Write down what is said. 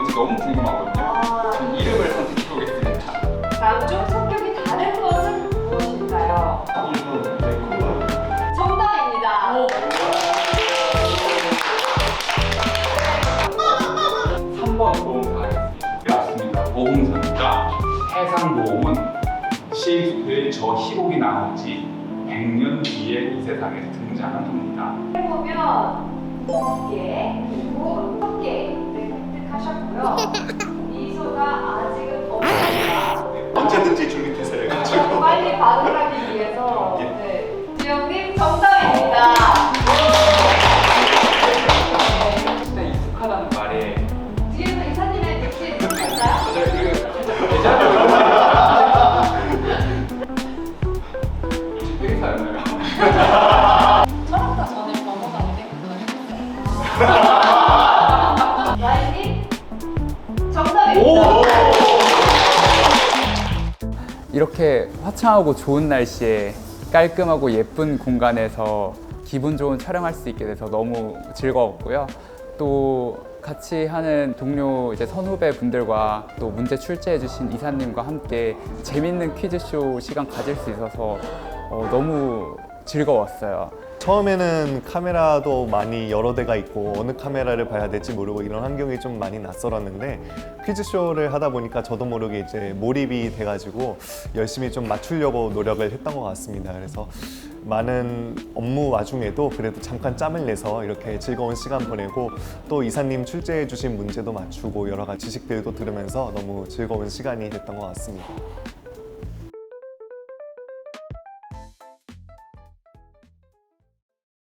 뭔지 너무 궁금하거든요. 아, 전 이름을 선택해 보겠습니다. 다음 중 성격이 다른 것은 무엇일까요? 1번 네코와 정답입니다. 3번 보험 가겠습니다. 맞습니다. 보험사입니다. 해상보험은 시후에 저 희곡이 나온 지 100년 뒤에 이 세상에 등장한 겁니다. 해보면 두 개, 그리고 석 개를 획득하셨고요. 미소가 아직은 없습니다. 언제든지 준비되세요. 해가지고. 빨리 받으라기 위해서 예. 네. 지영님 정답입니다. 네. 진짜 익숙하다는 말에 뒤에서 이사님의? 저? 철학과 전에 넘어가게 이렇게 화창하고 좋은 날씨에 깔끔하고 예쁜 공간에서 기분 좋은 촬영할 수 있게 돼서 너무 즐거웠고요. 또 같이 하는 동료 이제 선후배 분들과 또 문제 출제해 주신 이사님과 함께 재밌는 퀴즈쇼 시간 가질 수 있어서 어, 너무 즐거웠어요. 처음에는 카메라도 많이 여러 대가 있고 어느 카메라를 봐야 될지 모르고 이런 환경이 좀 많이 낯설었는데 퀴즈쇼를 하다 보니까 저도 모르게 이제 몰입이 돼가지고 열심히 좀 맞추려고 노력을 했던 것 같습니다. 그래서 많은 업무 와중에도 그래도 잠깐 짬을 내서 이렇게 즐거운 시간 보내고 또 이사님 출제해 주신 문제도 맞추고 여러 가지 지식들도 들으면서 너무 즐거운 시간이 됐던 것 같습니다.